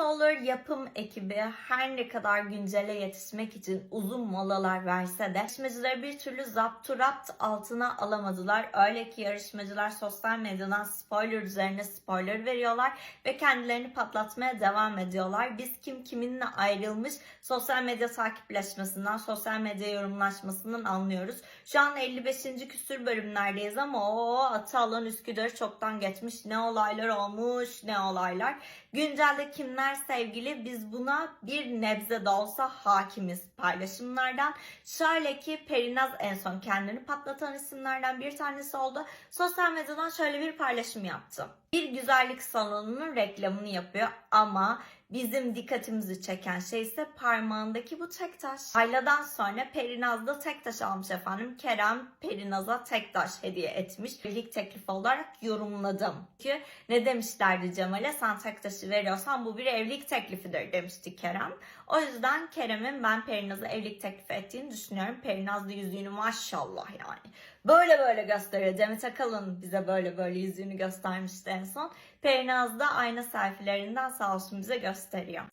olsa olur yapım ekibi her ne kadar güncele yetişmek için uzun molalar verse de yarışmacıları bir türlü zapturapt altına alamadılar. Öyle ki yarışmacılar sosyal medyadan spoiler üzerine spoiler veriyorlar ve kendilerini patlatmaya devam ediyorlar. Biz kim kiminle ayrılmış sosyal medya takipleşmesinden, sosyal medya yorumlaşmasından anlıyoruz. Şu an 55. küsür bölümlerdeyiz ama o Atalan Üsküdar'ı çoktan geçmiş. Ne olaylar olmuş, ne olaylar. Güncelde kimler sevgili biz buna bir nebze de olsa hakimiz paylaşımlardan. Şöyle ki Perinaz en son kendini patlatan isimlerden bir tanesi oldu. Sosyal medyadan şöyle bir paylaşım yaptı. Bir güzellik salonunun reklamını yapıyor ama bizim dikkatimizi çeken şey ise parmağındaki bu tek taş. Ayladan sonra Perinaz da tek taş almış efendim. Kerem Perinaz'a tek taş hediye etmiş. Birlik teklifi olarak yorumladım. Çünkü ne demişlerdi Cemal'e sen tek taşı veriyorsan bu bir evlilik teklifidir demişti Kerem. O yüzden Kerem'in ben Perinaz'a evlilik teklifi ettiğini düşünüyorum. Perinaz da yüzüğünü maşallah yani. Böyle böyle gösteriyor. Demet Akalın bize böyle böyle yüzüğünü göstermişti en son. Perinaz da ayna selfilerinden sağ olsun bize gösteriyor.